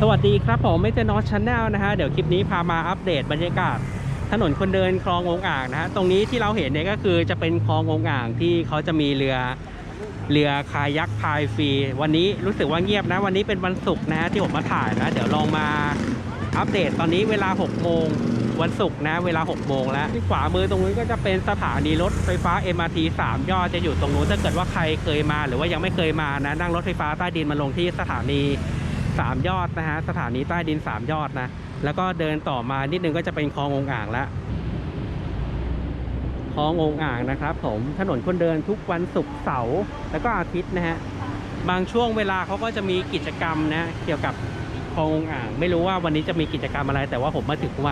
สวัสดีครับผมไม่เจอนอชชาแนลนะฮะเดี๋ยวคลิปนี้พามาอัปเดตบรรยากาศถนนคนเดินคลององอ่างนะฮะตรงนี้ที่เราเห็นเนี่ยก็คือจะเป็นคลององอ่างที่เขาจะมีเรือเรือคายักพายฟรี วันนี้รู้สึกว่าเงียบนะ วันนี้เป็นวันศุกร์นะฮะที่ผมมาถ่ายนะ เดี๋ยวลองมาอัปเดตตอนนี้เวลา 6 โมงวันศุกร์นะ เวลา 6 โมงแล้วที่ขวามือตรงนี้ก็จะเป็นสถานีรถไฟฟ้า MRT 3ยอดจะอยู่ตรงนู้นถ้าเกิดว่าใครเคยมา หรือว่ายังไม่เคยมานะนั่งรถไฟฟ้าใต้ดินมาลงที่สถานี สามยอดนะฮะสถานีใต้ดินสามยอดนะ แล้วก็เดินต่อมานิดนึงก็จะเป็นคลององอ่างล้วคลององอ่างนะครับ ผมถนนคนเดินทุกวันศุกร์เสาร์แล้วก็อาทิตย์นะฮะบางช่วงเวลาเขาก็จะมีกิจกรรมนะเกี่ยวกับคลององอ่าง ไม่รู้ว่าวันนี้จะมีกิจกรรมอะไร แต่ว่าผมมาถึงไว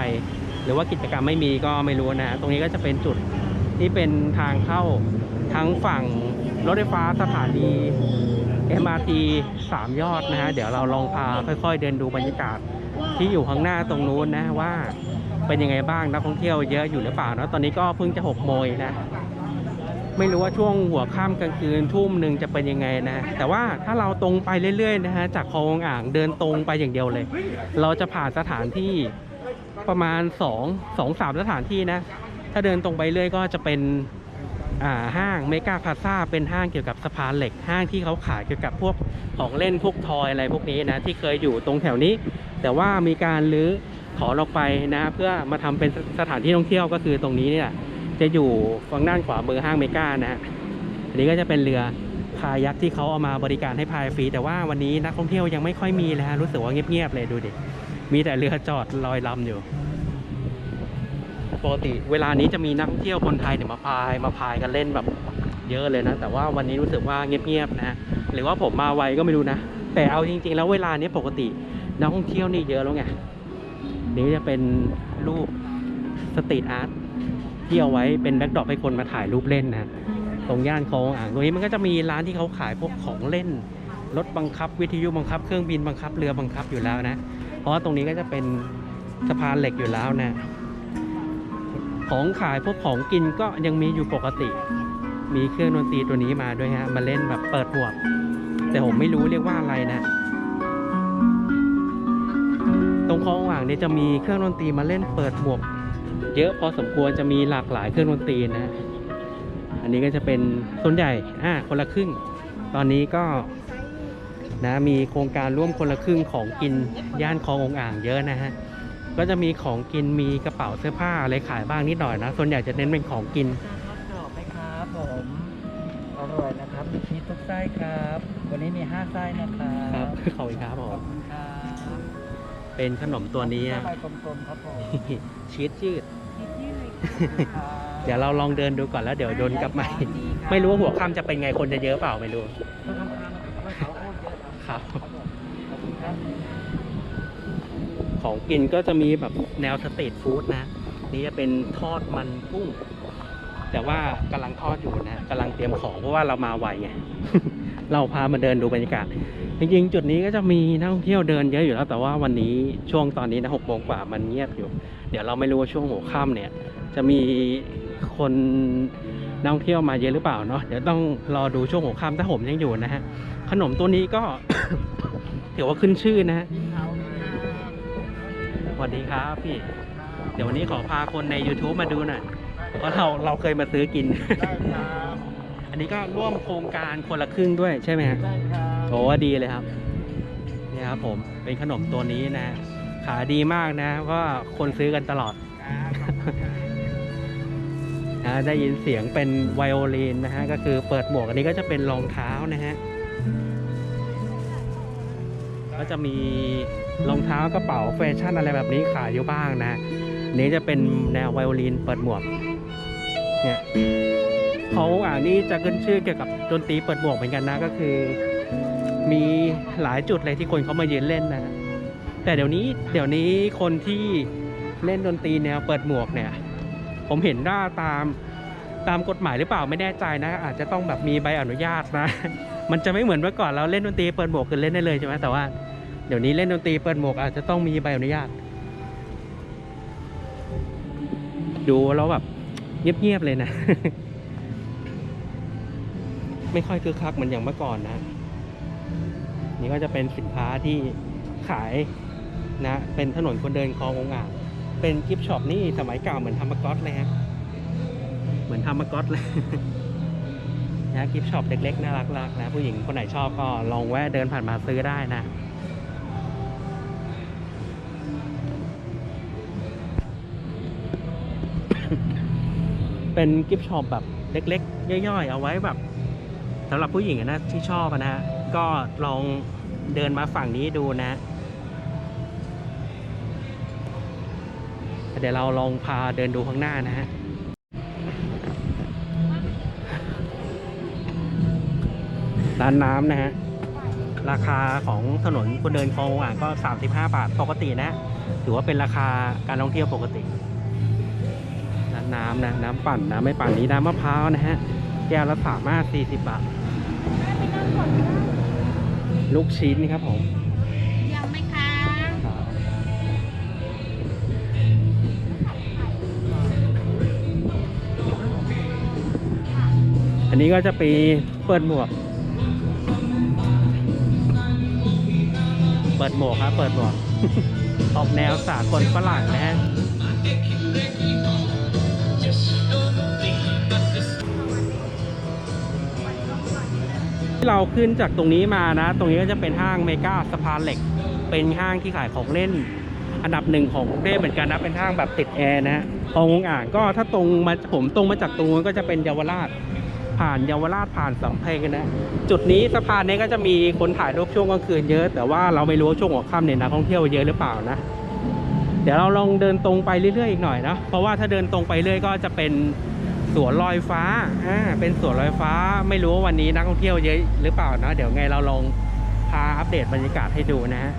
หรือว่ากิจกรรมไม่มีก็ไม่รู้นะฮะตรงนี้ก็จะเป็นจุดที่เป็นทางเข้าทั้งฝั่งรถไฟฟ้าสถานี MRT 3 ยอดนะฮะ เดี๋ยวเราลองพาค่อยๆ เดินดูบรรยากาศที่อยู่ข้างหน้าตรงนู้นนะว่าเป็นยังไงบ้างนักท่องเที่ยวเยอะอยู่หรือเปล่านะตอนนี้ก็เพิ่งจะ6โมงนะ ไม่รู้ว่าช่วงหัวค่ำกลางคืนทุ่มหนึ่งจะเป็นยังไงนะ แต่ว่าถ้าเราตรงไปเรื่อยๆนะฮะจากคลองอ่างเดินตรงไปอย่างเดียวเลย เราจะผ่านสถานที่ประมาณ2 2 3สถานที่นะ ถ้าเดินตรงไปเรื่อยก็จะเป็น ห้างเมกาพาซาเป็นห้างเกี่ยวกับสะพานเหล็กห้างที่เขาขายเกี่ยวกับพวกของเล่นพวกทอยอะไรพวกนี้นะที่เคยอยู่ตรงแถวนี้ แต่ว่ามีการรื้อถอนออกไปนะเพื่อมาทำเป็นสถานที่ท่องเที่ยวก็คือตรงนี้เนี่ยจะอยู่ฝั่งด้านขวามือห้างเมกานะฮะอันนี้ก็จะเป็นเรือคายักที่เขาเอามาบริการให้พายฟรีแต่ว่าวันนี้นักท่องเที่ยวยังไม่ค่อยมีเลยฮะรู้สึกว่าเงียบๆเลยดูดิมีแต่เรือจอดลอยลำอยู่ ปกติเวลานี้จะมีนักท่องเที่ยวคนไทยเนี่ยมาพายมาพายกันเล่นแบบเยอะเลยนะ แต่ว่าวันนี้รู้สึกว่าเงียบๆนะหรือว่าผมมาไวก็ไม่รู้นะ แต่เอาจริง ๆ แล้วเวลานี้ปกตินักท่องเที่ยวนี่เยอะแล้วไงนี่จะเป็นรูปสตรีทอาร์ตที่เอาไว้เป็นแบ็กดรอปให้คนมาถ่ายรูปเล่นนะตรงย่านคลองอ่างตรงนี้มันก็จะมีร้านที่เขาขายพวกของเล่นรถบังคับวิทยุบังคับเครื่องบินบังคับเรือบังคับอยู่แล้วนะ เพราะว่าตรงนี้ก็จะเป็นสะพานเหล็กอยู่แล้วนะ ของขายพวกของกินก็ยังมีอยู่ปกติ มีเครื่องดนตรีตัวนี้มาด้วยฮะ มาเล่นแบบเปิดหมวก แต่ผมไม่รู้เรียกว่าอะไรนะ ตรงคลองอ่างเนี่ยจะมีเครื่องดนตรีมาเล่นเปิดหมวก เยอะพอสมควรจะมีหลากหลายเครื่องดนตรีนะ อันนี้ก็จะเป็นส่วนใหญ่อ่าคนละครึ่ง ตอนนี้ก็นะมีโครงการร่วมคนละครึ่งของกินย่านคลององอ่างเยอะนะฮะ ก็จะมีของกินมีกระเป๋าเสื้อผ้าอะไรขายบ้างนิดหน่อยนะ ส่วนใหญ่จะเน้นเป็นของกินทอดกรอบไหมครับผมอร่อยนะครับมีชีสทุกไส้ครับ วันนี้มีห้าไส้นะครับครับขอบคุณครับผมครับเป็นขนมตัวนี้ข้าอะวใบกลมๆครับผมชีสยืดครับเดี๋ยวเราลองเดินดูก่อนแล้วเดี๋ยวโดนกลับมาไม่รู้ว่าหัวค่ำจะเป็นไงคนจะเยอะเปล่าไม่รู้ข้าวทำทานไม่เขาโคตรเยอะครับ ครับ ครับผมขอบคุณครับ ของกินก็จะมีแบบแนวสตรีทฟู้ดนะ นี่จะเป็นทอดมันกุ้ง แต่ว่ากำลังทอดอยู่นะกำลังเตรียมของเพราะว่าเรามาไวไงเราพามาเดินดูบรรยากาศ จริงๆ จุดนี้ก็จะมีนักท่องเที่ยวเดินเยอะอยู่แล้ว แต่ว่าวันนี้ช่วงตอนนี้นะหกโมงกว่ามันเงียบอยู่ เดี๋ยวเราไม่รู้ว่าช่วงหัวค่ำเนี่ย จะมีคนนักท่องเที่ยวมาเยอะหรือเปล่าเนาะเดี๋ยวต้องรอดูช่วงหัวค่ำถ้าผมยังอยู่นะฮะขนมตัวนี้ก็ถือว่าขึ้นชื่อนะฮะ วัสดีครับ พี่ เดี๋ยววันนี้ขอพาคนใน YouTube มาดูหน่อยเพราะเราเราเคยมาซื้อกิน ได้ครับอันนี้ก็ร่วมโครงการคนละครึ่งด้วยใช่ไหมฮะได้ครับโอ้ดีเลยครับนี่ครับผมเป็นขนมตัวนี้นะขายดีมากนะว่าคนซื้อกันตลอดนะได้ยินเสียงเป็นไวโอลินนะฮะก็คือเปิดหมวกอันนี้ก็จะเป็นรองเท้านะฮะ ก็จะมีรองเท้ากระเป๋าแฟชั่นอะไรแบบนี้ขายอยู่บ้างนะ นี้จะเป็นแนวไวโอลินเปิดหมวกเนี่ยเขาอ่านี่จะขึ้นชื่อเกี่ยวกับดนตรีเปิดหมวกเหมือนกันนะ ก็คือ มีหลายจุดเลยที่คนเขามาเยืนเล่นนะ แต่เดี๋ยวนี้เดี๋ยวนี้คนที่เล่นดนตรีแนวเปิดหมวกเนี่ย ผมเห็นว่าตามตามกฎหมายหรือเปล่าไม่แน่ใจนะ อาจจะต้องแบบมีใบอนุญาตนะ มันจะไม่เหมือนเมื่อก่อนเราเล่นดนตรีเปิดหมวกคือเล่นได้เลยใช่ไหมแต่ว่า เดี๋ยวนี้เล่นดนตรีเปิดหมวกอาจจะต้องมีใบอนุญาต ดูแล้วแบบเงียบๆเลยนะ ไม่ค่อยคึกคักเหมือนอย่างเมื่อก่อนนะ นี่ก็จะเป็นสินค้าที่ขายนะ เป็นถนนคนเดินคลององอ่างเป็นกิฟช็อปนี่สมัยเก่าเหมือนธรรมก๊อตเลยฮะ เหมือนธรรมก๊อตเลยนะกิฟช็อปเล็กๆ น่ารักๆนะ ผู้หญิงคนไหนชอบก็ลองแวะเดินผ่านมาซื้อได้นะ เป็นกิฟช็อปแบบเล็กๆ ย่อยๆ เอาไว้แบบสำหรับผู้หญิงนะที่ชอบนะ ก็ลองเดินมาฝั่งนี้ดูนะ เดี๋ยวเราลองพาเดินดูข้างหน้านะฮะร้านน้ำนะฮะ ราคาของถนนคนเดินคลองอ่างก็ 35 บาทปกตินะ ถือว่าเป็นราคาการท่องเที่ยวปกติ นน้ำนะน้ำปั่นน้ำไม่ปั่นนี้น้ำมะพร้าวนะฮะ แก้วละสามารถ40บาท ลูกชิ้นครับผมยังไหมคะอันนี้ก็จะปีเปิดหมวก เปิดหมวกครับ เปิดหมวก ออกแนวสากลฝรั่งนะฮะที่ เราขึ้นจากตรงนี้มานะ ตรงนี้ก็จะเป็นห้างเมกาสะพานเหล็ก เป็นห้างที่ขายของเล่น อันดับหนึ่งของกรุงเทพเหมือนกันนะ เป็นห้างแบบติดแอร์นะฮะององอ่างก็ถ้าตรงมาผมตรงมาจากตรงนู้นก็จะเป็นเยาวราช ผ่านเยาวราชผ่านสำเพ็งนะ จุดนี้สะพานนี้ก็จะมีคนถ่ายรูปช่วงกลางคืนเยอะ แต่ว่าเราไม่รู้ว่าช่วงหัวค่ำเนี่ยนักท่องเที่ยวเยอะหรือเปล่านะ เดี๋ยวเราลองเดินตรงไปเรื่อยๆอีกหน่อยนะ เพราะว่าถ้าเดินตรงไปเรื่อยก็จะเป็น สวนลอยฟ้าอ่าเป็นสวนลอยฟ้าไม่รู้ว่าวันนี้นักท่องเที่ยวเยอะหรือเปล่านะเดี๋ยวไงเราลองพาอัปเดตบรรยากาศให้ดูนะฮะ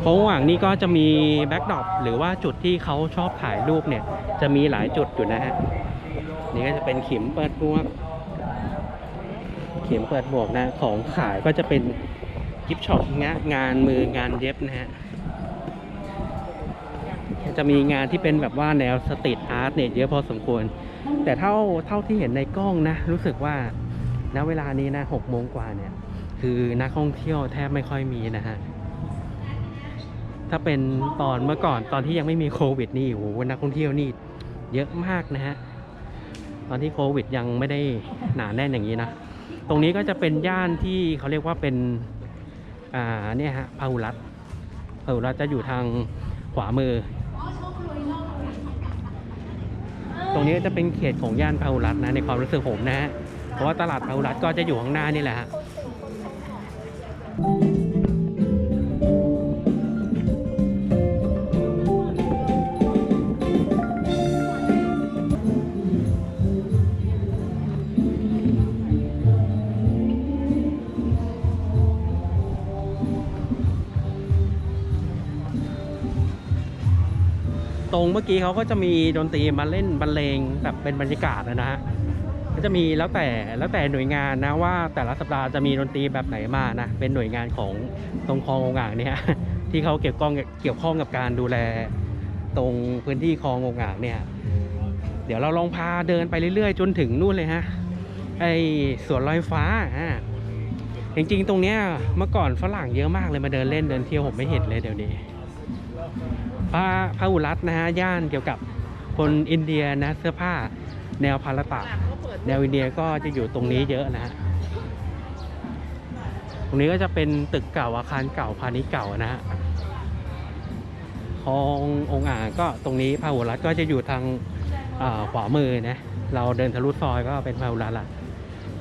โค้งหว่างนี้ก็จะมีแบ็กดรอปหรือว่าจุดที่เขาชอบถ่ายรูปเนี่ย จะมีหลายจุดอยู่นะฮะนี่ก็จะเป็นขิมเปิดพวกเข็มเปิดหมวกนะของขายก็จะเป็นกิฟช็อปงะงานมืองานเย็บนะฮะ จะมีงานที่เป็นแบบว่าแนวสตรีทอาร์ตเนี่ยเยอะพอสมควร แต่เท่าเท่าที่เห็นในกล้องนะ รู้สึกว่าณเวลานี้นะหกโมงกว่าเนี่ย คือนักท่องเที่ยวแทบไม่ค่อยมีนะฮะถ้าเป็นตอนเมื่อก่อนตอนที่ยังไม่มีโควิดนี่โอ้โหนักท่องเที่ยวนี่เยอะมากนะฮะตอนที่โควิดยังไม่ได้หนาแน่นอย่างนี้นะตรงนี้ก็จะเป็นย่านที่เขาเรียกว่าเป็นอ่าเนี่ยฮะพาหุรัตพาหุรัตจะอยู่ทางขวามือ ตรงนี้ก็จะเป็นเขตของย่านพาหุรัตน์นะในความรู้สึกผมนะฮะเพราะว่าตลาดพาหุรัตน์ก็จะอยู่ข้างหน้านี่แหละฮะ ตรงเมื่อกี้เขาก็จะมีดนตรีมาเล่นบรรเลงแบบเป็นบรรยากาศนะฮะก็จะมีแล้วแต่แล้วแต่หน่วยงานนะว่าแต่ละสัปดาห์จะมีดนตรีแบบไหนมานะเป็นหน่วยงานของตรงคลององอ่างเนี่ยที่เขาเกี่ยวข้องเกี่ยวข้องกับการดูแลตรงพื้นที่คลององอ่างเนี่ยเดี๋ยวเราลองพาเดินไปเรื่อยๆ จนถึงนู่นเลยฮะไอสวนลอยฟ้าอ่าจริงๆ ตรงเนี้ยเมื่อก่อนฝรั่งเยอะมากเลยมาเดินเล่นเดินเที่ยวผมไม่เห็นเลยเดี๋ยวนี้ พระพระอุรัตนะฮะย่านเกี่ยวกับคนอินเดียนะเสื้อผ้าแนวพาราตะแนวอินเดียก็จะอยู่ตรงนี้เยอะนะฮะตรงนี้ก็จะเป็นตึกเก่าอาคารเก่าพาณิชย์เก่านะฮะคลององอ่างก็ตรงนี้พระอุรัตก็จะอยู่ทางขวามือนะเราเดินทะลุซอยก็เป็นพระอุรัตละ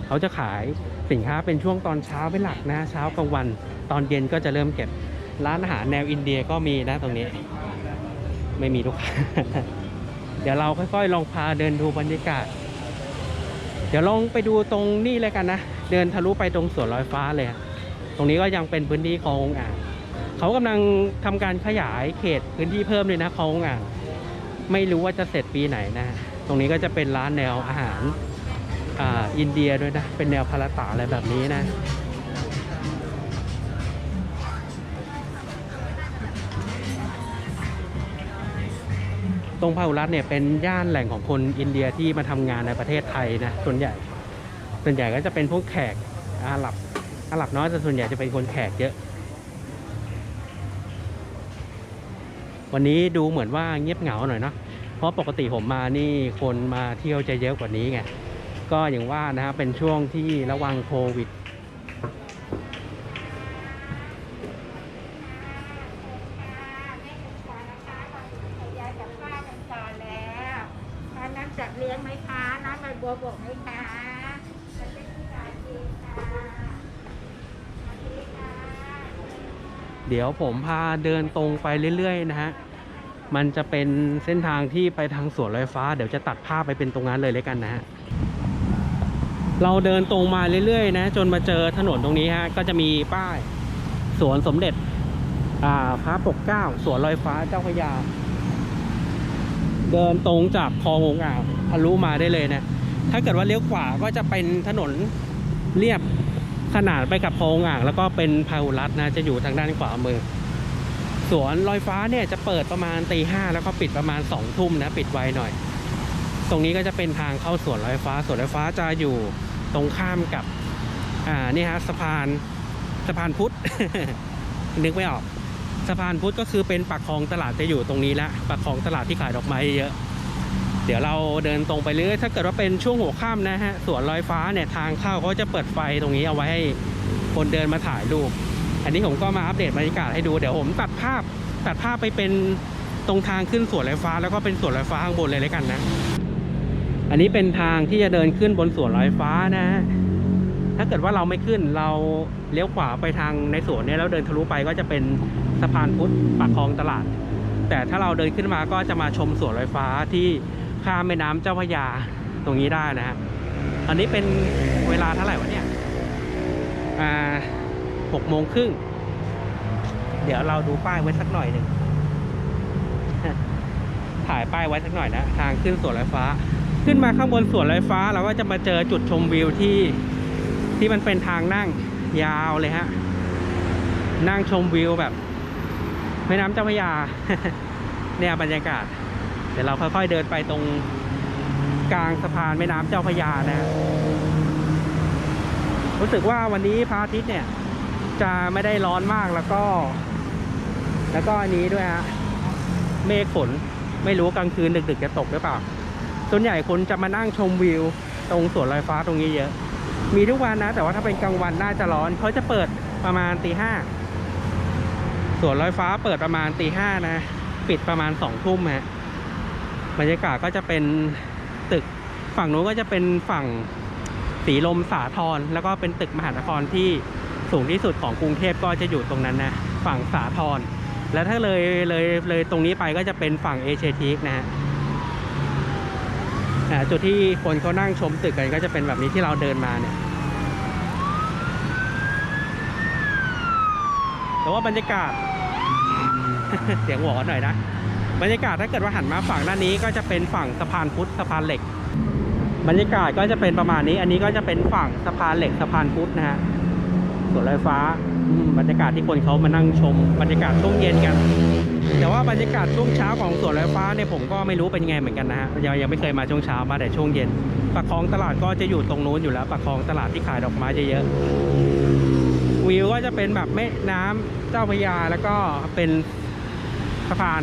เขาจะขายสินค้าเป็นช่วงตอนเช้าเป็นหลักนะเช้ากลางวันตอนเย็นก็จะเริ่มเก็บร้านอาหารแนวอินเดียก็มีนะตรงนี้ ไม่มีลูกค้า เดี๋ยวเราค่อยๆ ลองพาเดินดูบรรยากาศ เดี๋ยวลองไปดูตรงนี้เลยกันนะ เดินทะลุไปตรงสวนลอยฟ้าเลย ตรงนี้ก็ยังเป็นพื้นที่คลององอ่างเขากำลังทำการขยายเขตพื้นที่เพิ่มเลยนะคลององอ่างไม่รู้ว่าจะเสร็จปีไหนนะ ตรงนี้ก็จะเป็นร้านแนวอาหารอ่าอินเดียด้วยนะ เป็นแนวพาราตาอะไรแบบนี้นะ ตรงพาหุรัตเนี่ยเป็นย่านแหล่งของคนอินเดียที่มาทำงานในประเทศไทยนะส่วนใหญ่ ส่วนใหญ่ก็จะเป็นพวกแขกอาหรับอาหรับน้อยแต่ส่วนใหญ่จะเป็นคนแขกเยอะ วันนี้ดูเหมือนว่าเงียบเหงาหน่อยเนาะเพราะปกติผมมานี่คนมาเที่ยวจะเยอะกว่านี้ไงก็อย่างว่านะฮะเป็นช่วงที่ระวังโควิด ยวผมพาเดินตรงไปเรื่อยๆนะฮะ มันจะเป็นเส้นทางที่ไปทางสวนลอยฟ้า เดี๋ยวจะตัดภาพไปเป็นตรงนั้นเลยเลยกันนะฮะ เราเดินตรงมาเรื่อยๆนะ จนมาเจอถนนตรงนี้ฮะ ก็จะมีป้ายสวนสมเด็จพระปกเก้าสวนลอยฟ้าเจ้าพระยา เดินตรงจากคลององอ่างทะลุมาได้เลยนะ ถ้าเกิดว่าเลี้ยวขวาก็จะเป็นถนนเรียบ ขนาดไปกับคลองอ่างแล้วก็เป็นพาหุรัตน์นะจะอยู่ทางด้านขวามือ สวนลอยฟ้าเนี่ยจะเปิดประมาณตีห้าแล้วก็ปิดประมาณสองทุ่มนะปิดไวหน่อย ตรงนี้ก็จะเป็นทางเข้าสวนลอยฟ้าสวนลอยฟ้าจะอยู่ตรงข้ามกับอ่านี่ฮะสะพานสะพานพุทธนึกไม่ออกสะพานพุทธก็คือเป็นปากคลองตลาดจะอยู่ตรงนี้ละปากคลองตลาดที่ขายดอกไม้เยอะ เดี๋ยวเราเดินตรงไปเรื่อยถ้าเกิดว่าเป็นช่วงหัวค่ำนะฮะสวนลอยฟ้าเนี่ยทางเข้าเขาจะเปิดไฟตรงนี้เอาไว้ให้คนเดินมาถ่ายรูปอันนี้ผมก็มาอัปเดตบรรยากาศให้ดูเดี๋ยวผมตัดภาพตัดภาพไปเป็นตรงทางขึ้นสวนลอยฟ้า แล้วก็เป็นสวนลอยฟ้าข้างบนเลยแล้วกันนะ อันนี้เป็นทางที่จะเดินขึ้นบนสวนลอยฟ้านะฮะถ้าเกิดว่าเราไม่ขึ้นเราเลี้ยวขวาไปทางในสวนเนี่ยแล้วเดินทะลุไปก็จะเป็นสะพานพุทธปากคลองตลาด แต่ถ้าเราเดินขึ้นมาก็จะมาชมสวนลอยฟ้าที่ ข้ามแม่น้ำเจ้าพระยาตรงนี้ได้นะฮะอันนี้เป็นเวลาเท่าไหร่วะเนี่ยอ่าหกโมงครึ่งเดี๋ยวเราดูป้ายไว้สักหน่อยหนึ่งถ่ายป้ายไว้สักหน่อยนะทางขึ้นสวนลอยฟ้า ขึ้นมาข้างบนสวนลอยฟ้า เราก็จะมาเจอจุดชมวิวที่ที่มันเป็นทางนั่งยาวเลยฮะ นั่งชมวิวแบบแม่น้ำเจ้าพระยาเนี่ยบรรยากาศ เดี๋ยวเราค่อยๆเดินไปตรงกลางสะพานแม่น้ำเจ้าพยานะฮะรู้สึกว่าวันนี้พระอาทิตย์เนี่ย จะไม่ได้ร้อนมากแล้วก็ แล้วก็อันนี้ด้วยฮะเมฆฝนไม่รู้กลางคืนดึกๆจะตกหรือเปล่า ส่วนใหญ่คนจะมานั่งชมวิว ตรงสวนลอยฟ้าตรงนี้เยอะ มีทุกวันนะ แต่ว่าถ้าเป็นกลางวันน่าจะร้อนเขาจะเปิดประมาณตีห้าสวนลอยฟ้าเปิดประมาณตีห้านะ ปิดประมาณสองทุ่มฮะ บรรยากาศก็จะเป็นตึกฝั่งนู้นก็จะเป็นฝั่งสีลมสาทรแล้วก็เป็นตึกมหานครที่สูงที่สุดของกรุงเทพก็จะอยู่ตรงนั้นนะฝั่งสาทรแล้วถ้าเลยเลยเลยตรงนี้ไปก็จะเป็นฝั่งเอเชียทีกนะฮะจุดที่คนเขานั่งชมตึกกันก็จะเป็นแบบนี้ที่เราเดินมาเนี่ยแต่ว่าบรรยากาศ เสียงหวอหน่อยนะ บรรยากาศถ้าเกิดว่าหันมาฝั่งด้านนี้ก็จะเป็นฝั่งสะพานพุทธสะพานเหล็ก บรรยากาศก็จะเป็นประมาณนี้ อันนี้ก็จะเป็นฝั่งสะพานเหล็กสะพานพุทธนะฮะสวนลอยฟ้าบรรยากาศที่คนเขามานั่งชม บรรยากาศช่วงเย็นกัน แต่ว่าบรรยากาศช่วงเช้าของสวนลอยฟ้าเนี่ยผมก็ไม่รู้เป็นยังไงเหมือนกันนะฮะยังยังไม่เคยมาช่วงเช้ามาแต่ช่วงเย็นปากคลองตลาดก็จะอยู่ตรงนู้นอยู่แล้วปากคลองตลาดที่ขายดอกไม้เยอะๆวิวก็จะเป็นแบบแม่น้ำเจ้าพระยาแล้วก็เป็นสะพาน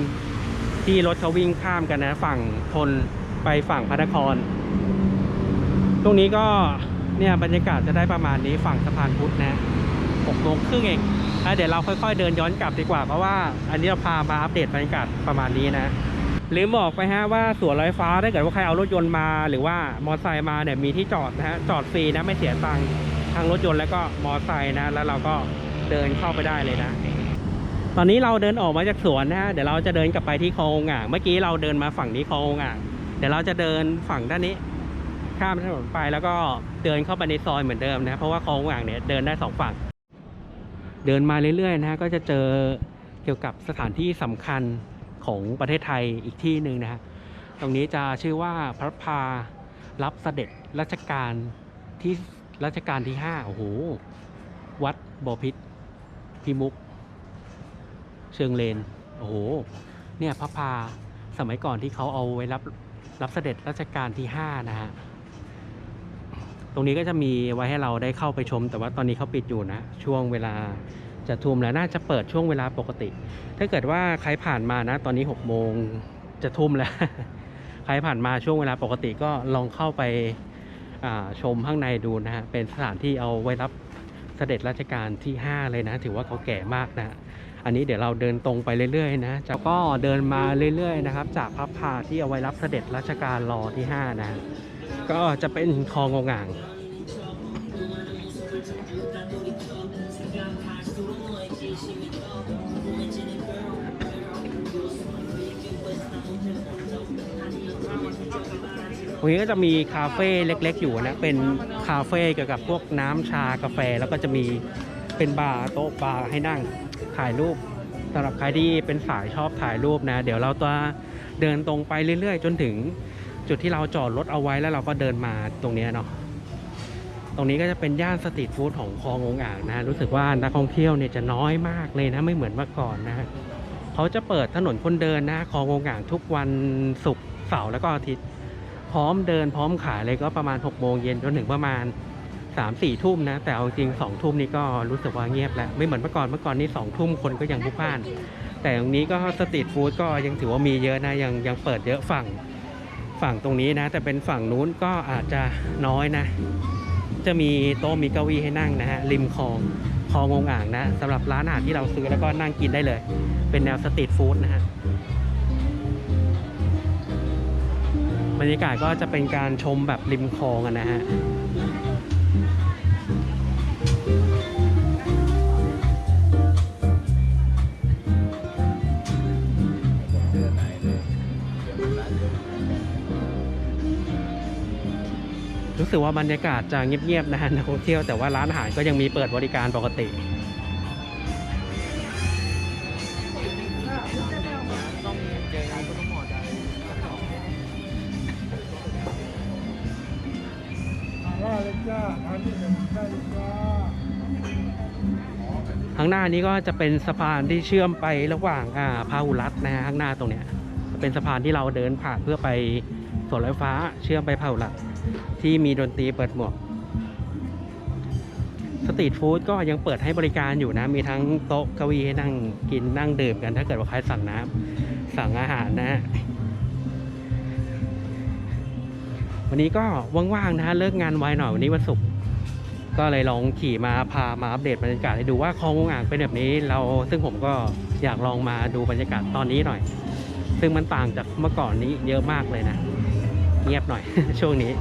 ที่รถเขาวิ่งข้ามกันนะ ฝั่งทนไปฝั่งพระนคร ตรงนี้ก็เนี่ยบรรยากาศจะได้ประมาณนี้ฝั่งสะพานพุทธนะหกโมงครึ่งเองเดี๋ยวเราค่อยๆเดินย้อนกลับดีกว่าเพราะว่าอันนี้เราพามาอัปเดตบรรยากาศประมาณนี้นะลืมบอกไปฮะว่าสวนลอยฟ้าถ้าเกิดว่าใครเอารถยนต์มาหรือว่ามอเตอร์ไซค์มาเนี่ยมีที่จอดนะฮะจอดฟรีนะไม่เสียตังค์ทางรถยนต์แล้วก็มอเตอร์ไซค์นะ แล้วเราก็เดินเข้าไปได้เลยนะ ตอนนี้เราเดินออกมาจากสวนนะฮะเดี๋ยวเราจะเดินกลับไปที่คลองอ่างเมื่อกี้เราเดินมาฝั่งนี้คลองอ่างเดี๋ยวเราจะเดินฝั่งด้านนี้ ข้ามถนนไปแล้วก็เดินเข้าไปในซอยเหมือนเดิมนะเพราะว่าคลองอ่างเนี่ยเดินได้สองฝั่ง เดินมาเรื่อยๆนะฮะก็จะเจอเกี่ยวกับสถานที่สำคัญของประเทศไทยอีกที่หนึ่งนะฮะตรงนี้จะชื่อว่าพระพารับเสด็จรัชกาลที่รัชกาลที่ห้าโอ้โหวัดบอพิษพิมุก เชิงเลน โอ้โห เนี่ยพระพาสมัยก่อนที่เขาเอาไว้รับรับเสด็จรัชกาลที่ห้านะฮะ ตรงนี้ก็จะมีไว้ให้เราได้เข้าไปชม แต่ว่าตอนนี้เขาปิดอยู่นะ ช่วงเวลาจะทุ่มแล้วน่าจะเปิดช่วงเวลาปกติ ถ้าเกิดว่าใครผ่านมานะ ตอนนี้6โมงจะทุ่มแล้ว ใครผ่านมาช่วงเวลาปกติก็ลองเข้าไปาชมข้างในดูนะฮะ เป็นสถานที่เอาไว้รับเสด็จราชการที่ 5 เลยนะ ถือว่าเขาแก่มากนะ อันนี้เดี๋ยวเราเดินตรงไปเรื่อยๆนะแล้วก็เดินมาเรื่อยๆนะครับ จากพระพาที่เอาไว้รับเสด็จราชการรอที่ 5 นะ ก็จะเป็นคลององ่างตรงนี้ก็จะมีคาเฟ่เล็ก ๆ อยู่นะ เป็นคาเฟ่เกี่ยวกับพวกน้ำชากาแฟแล้วก็จะมีเป็นบาร์โต๊ะบาร์ให้นั่ง ถ่ายรูปสำหรับใครที่เป็นสายชอบถ่ายรูปนะ เดี๋ยวเราจะเดินตรงไปเรื่อยๆ จนถึงจุดที่เราจอดรถเอาไว้แล้วเราก็เดินมาตรงนี้เนาะตรงนี้ก็จะเป็นย่านสตรีทฟู้ดของคลององอ่างนะ รู้สึกว่านักท่องเที่ยวเนี่ยจะน้อยมากเลยนะไม่เหมือนเมื่อก่อนนะเขาจะเปิดถนนคนเดินนะคลององอ่างทุกวันศุกร์เสาร์แล้วก็อาทิตย์ พร้อมเดินพร้อมขายเลยก็ประมาณ6โมงเย็นจนถึงประมาณ 3 4ทุ่มนะ แต่เอาจริง2ทุ่มนี้ก็รู้สึกว่าเงียบแล้ว ไม่เหมือนเมื่อก่อนเมื่อก่อนนี่2ทุ่มคนก็ยังพลุกพล่าน แต่ตรงนี้ก็สตรีทฟู้ดก็ยังถือว่ามีเยอะนะยังยังเปิดเยอะฝั่งฝั่งตรงนี้นะ แต่เป็นฝั่งนู้นก็อาจจะน้อยนะ จะมีโต๊ะมีเก้าอี้ให้นั่งนะฮะริมคลองคลององอ่างนะสำหรับร้านอาหารที่เราซื้อแล้วก็นั่งกินได้เลย เป็นแนวสตรีทฟู้ดนะฮะบรรยากาศก็จะเป็นการชมแบบริมคลองนะฮะ รู้สึกว่าบรรยากาศจะเงียบๆนะฮะนักท่องเที่ยวแต่ว่าร้านอาหารก็ยังมีเปิดบริการปกติข้างหน้านี้ก็จะเป็นสะพานที่เชื่อมไประหว่างอ่าพาหุรัตนะฮะข้างหน้าตรงเนี้ยเป็นสะพานที่เราเดินผ่านเพื่อไปสวนลอยฟ้าเชื่อมไปพาหุรัตน์ ที่มีดนตรีเปิดหมวกสตรีทฟู้ดก็ยังเปิดให้บริการอยู่นะ มีทั้งโต๊ะเก้าอี้ให้นั่งกินนั่งดื่มกัน ถ้าเกิดว่าใครสั่งน้ำสั่งอาหารนะฮะวันนี้ก็ว่างๆนะฮะเลิกงานไวหน่อยวันนี้วันศุกร์ก็เลยลองขี่มาพามาอัปเดตบรรยากาศให้ดูว่าคลององอ่างเป็นแบบนี้ เราซึ่งผมก็อยากลองมาดูบรรยากาศตอนนี้หน่อย ซึ่งมันต่างจากเมื่อก่อนนี้เยอะมากเลยนะ เงียบหน่อยช่วงนี้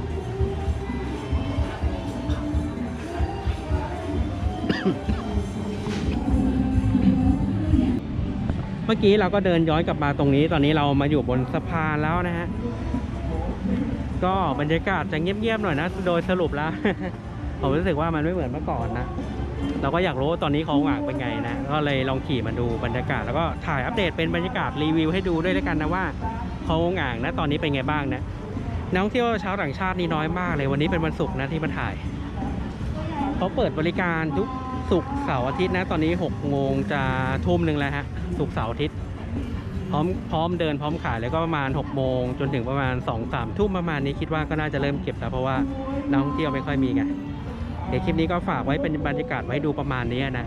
เมื่อกี้เราก็เดินย้อนกลับมาตรงนี้ ตอนนี้เรามาอยู่บนสะพานแล้วนะฮะ ก็บรรยากาศจะเงียบๆหน่อยนะ โดยสรุปแล้ว ผมรู้สึกว่ามันไม่เหมือนเมื่อก่อนนะ เราก็อยากรู้ตอนนี้ของอ่างเป็นไงนะ ก็เลยลองขี่มาดูบรรยากาศ แล้วก็ถ่ายอัปเดตเป็นบรรยากาศรีวิวให้ดูด้วยแล้วกันนะว่าของอ่างนะตอนนี้เป็นไงบ้างนะ นักท่องเที่ยวชาวต่างชาตินี่น้อยมากเลย วันนี้เป็นวันศุกร์นะที่มาถ่ายเขาเปิดบริการทุก ศุกร์เสาร์อาทิตย์นะ ตอนนี้6โมงจะทุ่มหนึ่งแล้วฮะศุกร์เสาร์อาทิตย์พร้อมพร้อมเดินพร้อมขายแล้วก็ประมาณ6โมงจนถึงประมาณ2 3ทุ่มประมาณนี้คิดว่าก็น่าจะเริ่มเก็บแล้วเพราะว่านักท่องเที่ยวไม่ค่อยมีไงเดี๋ยวคลิปนี้ก็ฝากไว้เป็นบรรยากาศไว้ดูประมาณนี้นะ